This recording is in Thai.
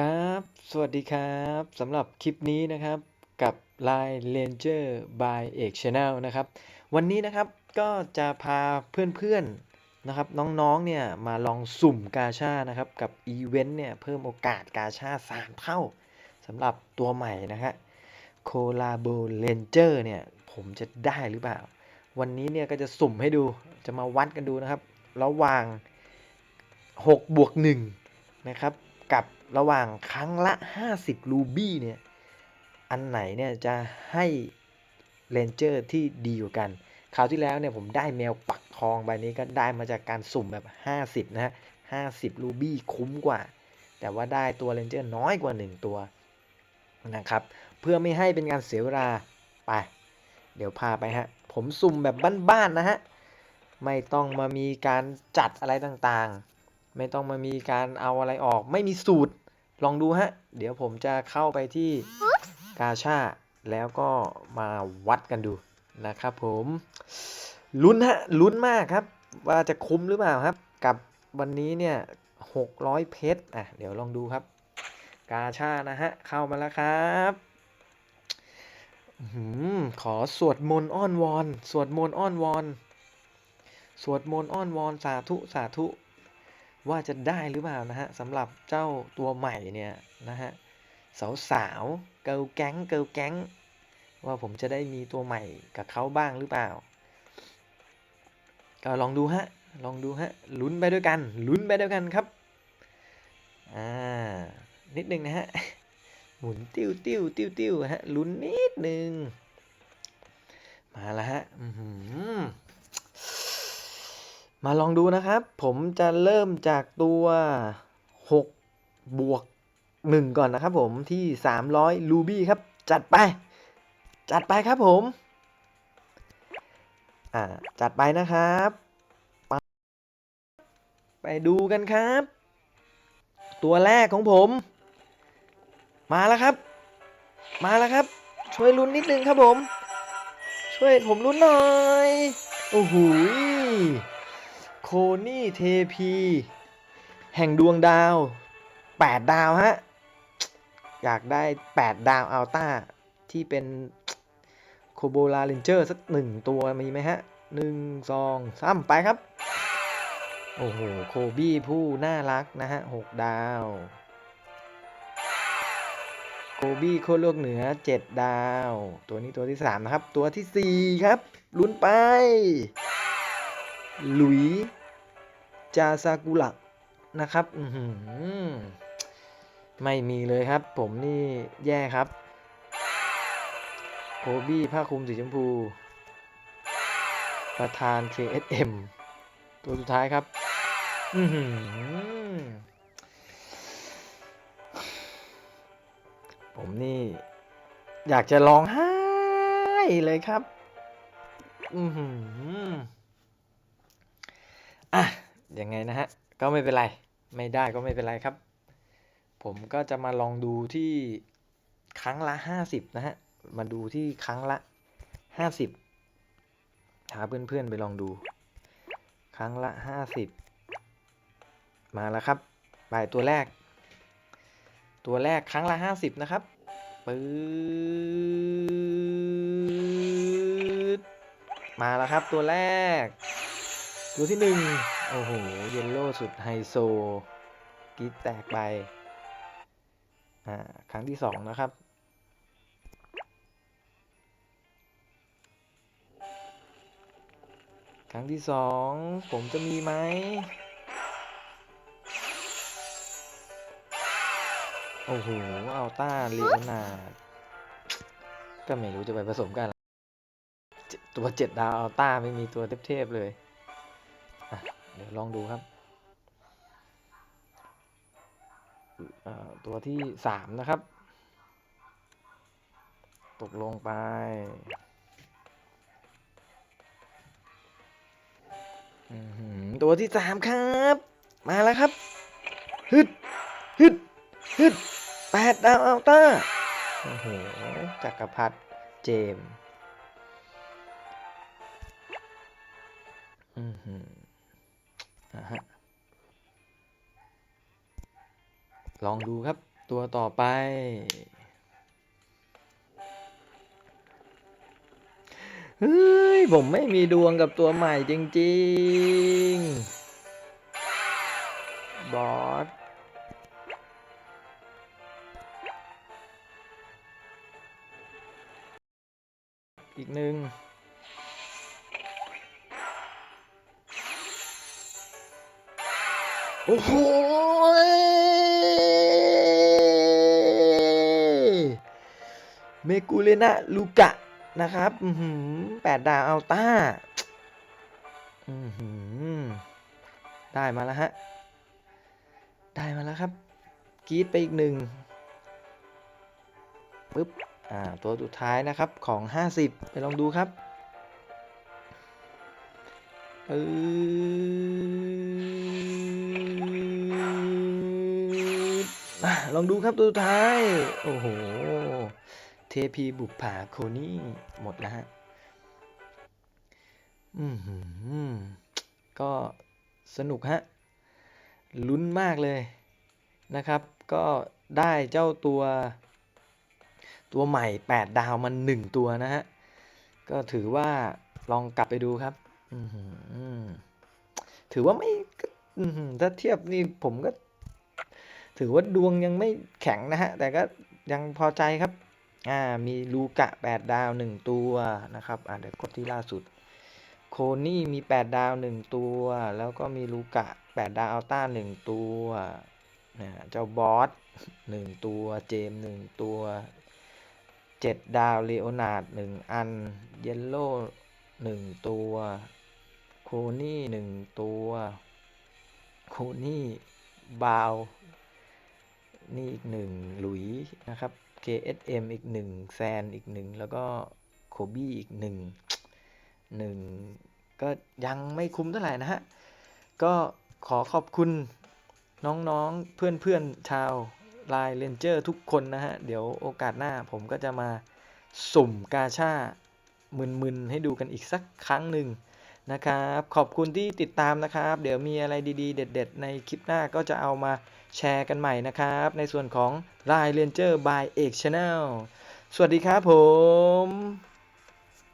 ครับ สวัสดีครับสำหรับคลิปนี้นะครับกับ Line Ranger by เอก Channel นะครับ วันนี้นะครับก็จะพาเพื่อนๆนะครับน้องๆเนี่ยมาลองสุ่มกาชานะครับ กับอีเวนต์เนี่ยเพิ่มโอกาสกาชา3เท่าสำหรับตัวใหม่นะฮะ Collabo Ranger เนี่ยผมจะได้หรือเปล่า วันนี้เนี่ยก็จะสุ่มให้ดูจะมาวัดกันดูนะครับ ระหว่าง 6 บวก1นะครับกับ ระหว่างครั้งละ 50 รูบี้เนี่ย อันไหนเนี่ยจะให้เรนเจอร์ที่ดีกว่ากัน คราวที่แล้วเนี่ยผมได้แมวปักทองใบนี้ก็ได้มาจากการสุ่มแบบ 50 นะฮะ 50 รูบี้คุ้มกว่า แต่ว่าได้ตัวเรนเจอร์น้อยกว่า 1 ตัวนะครับ เพื่อไม่ให้เป็นการเสียเวลาไป เดี๋ยวพาไปฮะ ผมสุ่มแบบบ้านๆนะฮะ ไม่ต้องมามีการจัดอะไรต่างๆ ไม่ต้องมามีการเอาอะไรออก ไม่มีสูตร ลองดูฮะ เดี๋ยวผมจะเข้าไปที่กาชาแล้วก็มาวัดกันดูนะครับผมลุ้นฮะลุ้นมากครับ ว่าจะคุ้มหรือเปล่าครับ กับวันนี้เนี่ย600เพชรอะเดี๋ยวลองดูครับ กาชานะฮะ เข้ามาแล้วครับอื้อหือขอสวดมนต์อ้อนวอน สวดมนต์อ้อนวอน สวดมนต์อ้อนวอน สาธุ สาธุ ว่าจะได้หรือเปล่านะฮะสำหรับเจ้าตัวใหม่เนี่ยนะฮะสาวสาวเกิลแก๊งเกิลแก๊งว่าผมจะได้มีตัวใหม่กับเขาบ้างหรือเปล่า ก็ลองดูฮะลองดูฮะลุ้นไปด้วยกันลุ้นไปด้วยกันครับอ่านิดนึงนะฮะหมุนติ้วติ้วติ้วติ้วฮะลุ้นนิดนึงมาแล้วฮะอื้อหือ มาลองดูนะครับ ผมจะเริ่มจากตัว 6 บวก 1 ก่อนนะครับผมที่ 300รูบี้ครับ จัดไป จัดไปครับผม อ่า จัดไปนะครับไปไปดูกันครับ ตัวแรกของผม มาแล้วครับ มาแล้วครับ ช่วยลุ้นนิดนึงครับผม ช่วยผมลุ้นหน่อย โอ้โห นี่เทพี แห่งดวงดาว 8 ดาวฮะ อยากได้ 8 ดาวอัลต้า ที่เป็นโคโบลาเรนเจอร์สักหนึ่งตัวมีไหมฮะหนึ่งสองสามไปครับ โอ้โห โคบี้ผู้น่ารักนะฮะหกดาว โคบี้โคโลกเหนือ7ดาว ตัวนี้ตัวที่3นะครับ ตัวทีสี่4ครับ ลุ้นไป หลุย จาซากุระนะครับอือหือไม่มีเลยครับ ผมนี่แย่ครับโคบี้ผ้าคลุมสีชมพู ประธาน KSM ตัวสุดท้ายครับอือหือผมนี่ อยากจะร้องไห้เลยครับ อือหืออะ ยังไงนะฮะ ก็ไม่เป็นไร ไม่ได้ก็ไม่เป็นไรครับ ผมก็จะมาลองดูที่ครั้งละห้าสิบนะฮะ มาดูที่ครั้งละห้าสิบหาเพื่อนๆไปลองดู ครั้งละห้าสิบมาแล้วครับใบตัวแรก ตัวแรกครั้งละห้าสิบนะครับปื๊ดมาแล้วครับตัวแรก ตัวที่หนึ่ง โอ้โห เยลโล่สุดไฮโซกรีดแตกไป อ่า ครั้งที่สองนะครับ ครั้งที่สองผมจะมีไหม โอ้โหอัลต้าลีโอนาดก็ไม่รู้จะไปผสมกันอะไรตัวเจ็ดดาวอัลต้าไม่มีตัวเทพๆเลย ดี๋ยวลองดูครับ ตัวที่สามนะครับ ตกลงไป ตัวที่สามครับ มาแล้วครับ ฮึด ฮึด ฮึดแปดดาวอัลต้าโอ้โหจักรพรรดิเจมส์อือหือ อะฮะลองดูครับตัวต่อไป เฮ้ย ผมไม่มีดวงกับตัวใหม่จริง ๆ บอสอีกหนึ่ง โอ้โหเมกูเลนะลูกะนะครับแปดดาวอัลต้าได้มาแล้วฮะ ได้มาแล้วครับกรีดไปอีกหนึ่งปึ๊บ อ่า ตัวสุดท้ายนะครับของ 50 ไปลองดูครับเออ ลองดูครับตัวสุดท้าย โอ้โห เทพีบุปผาโคนี่หมดแล้วฮะอืมก็สนุกฮะ ลุ้นมากเลยนะครับ ก็ได้เจ้าตัว ตัวใหม่ 8 ดาวมัน 1 ตัวนะฮะ ก็ถือว่าลองกลับไปดูครับอือหือถือว่าไม่ถ้าเทียบนี่ผมก็ ถือว่าดวงยังไม่แข็งนะฮะ แต่ก็ยังพอใจครับ อ่า มีลูกะ 8 ดาว 1 ตัวนะครับ อ่าเดี๋ยวกดที่ล่าสุด โคนี่มี 8 ดาว 1 ตัว แล้วก็มีลูกะ 8 ดาวอัลต้า 1 ตัวนะเจ้าบอส 1 ตัว เจม 1 ตัว 7 ดาวเลโอนาร์ด 1 อัน เยลโล่ 1 ตัว โคนี่ 1 ตัว โคนี่บาว นี่อีกหนึ่งหลุยนะครับ KSM อีกหนึ่งแซนอีกหนึ่งแล้วก็โคบี้อีกหนึ่งหนึ่งก็ยังไม่คุ้มเท่าไหร่นะฮะ ก็ขอขอบคุณน้องๆเพื่อนๆชาวไลน์เลนเจอร์ทุกคนนะฮะ เดี๋ยวโอกาสหน้าผมก็จะมาสุ่มกาชามึนๆ ให้ดูกันอีกสักครั้งหนึ่ง นะครับ ขอบคุณที่ติดตามนะครับ เดี๋ยวมีอะไรดีๆ เด็ด ๆ ในคลิปหน้าก็จะเอามาแชร์กันใหม่นะครับ ในส่วนของ Line Ranger by เอกชาแนลสวัสดีครับผม